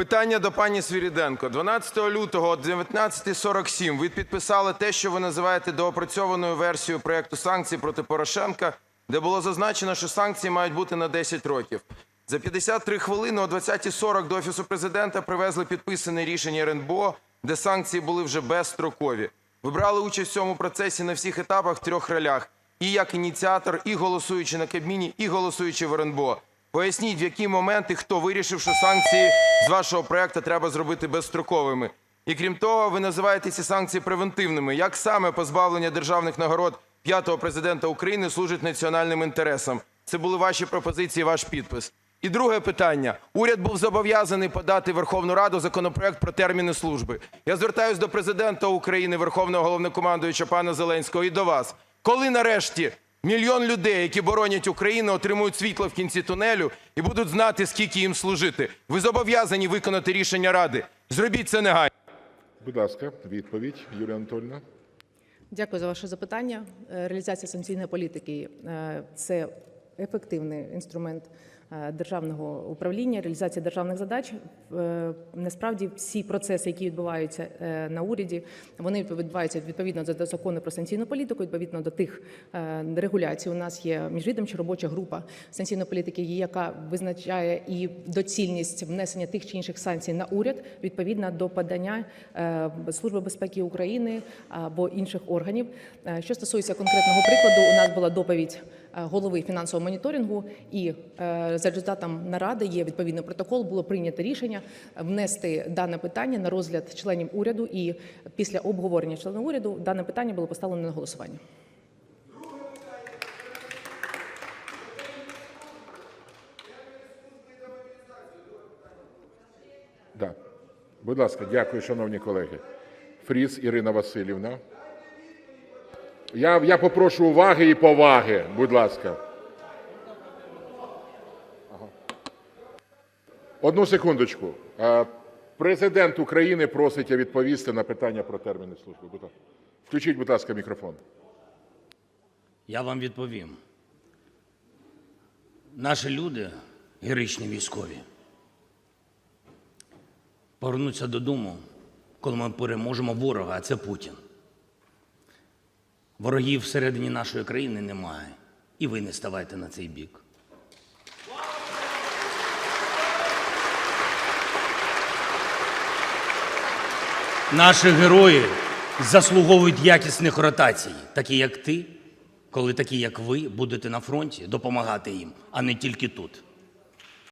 Питання до пані Свіріденко. 12 лютого о 19.47 ви підписали те, що ви називаєте доопрацьованою версією проекту санкцій проти Порошенка, де було зазначено, що санкції мають бути на 10 років. За 53 хвилини о 20.40 до Офісу президента привезли підписане рішення РНБО, де санкції були вже безстрокові. Ви брали участь в цьому процесі на всіх етапах трьох ролях. І як ініціатор, і голосуючи на Кабміні, і голосуючи в РНБО. Поясніть, в які моменти хто вирішив, що санкції з вашого проекту треба зробити безстроковими. І крім того, ви називаєте ці санкції превентивними. Як саме позбавлення державних нагород п'ятого президента України служить національним інтересам? Це були ваші пропозиції, ваш підпис. І друге питання. Уряд був зобов'язаний подати Верховну Раду законопроект про терміни служби. Я звертаюся до президента України, Верховного головнокомандуюча пана Зеленського і до вас. Коли нарешті мільйон людей, які боронять Україну, отримують світло в кінці тунелю і будуть знати, скільки їм служити? Ви зобов'язані виконати рішення Ради. Зробіть це негайно. Будь ласка, відповідь, Юлія Анатольовна. Дякую за ваше запитання. Е, Реалізація санкційної політики е, це ефективний інструмент державного управління, реалізація державних задач. Е, Насправді всі процеси, які відбуваються е, на уряді, вони відбуваються відповідно до закону про санкційну політику, відповідно до тих е, регуляцій. У нас є міжвідомча робоча група санкційної політики, яка визначає і доцільність внесення тих чи інших санкцій на уряд відповідно до подання е, Служби безпеки України або інших органів. Е, Що стосується конкретного прикладу, у нас була доповідь е, голови фінансового моніторингу, і е, за результатом наради є відповідний протокол. Було прийнято рішення внести дане питання на розгляд членів уряду. І після обговорення членів уряду дане питання було поставлено на голосування. Да. Будь ласка, дякую, шановні колеги. Фріз Ірина Васильівна. Я, попрошу уваги і поваги, будь ласка. Одну секундочку. Е, Президент України просить відповісти на питання про терміни служби. Включіть, будь ласка, мікрофон. Я вам відповім. Наші люди, героїчні військові, повернуться додому, коли ми переможемо ворога, а це Путін. Ворогів всередині нашої країни немає. І ви не ставайте на цей бік. Наші герої заслуговують якісних ротацій, такі як ти, коли такі, як ви, будете на фронті допомагати їм, а не тільки тут.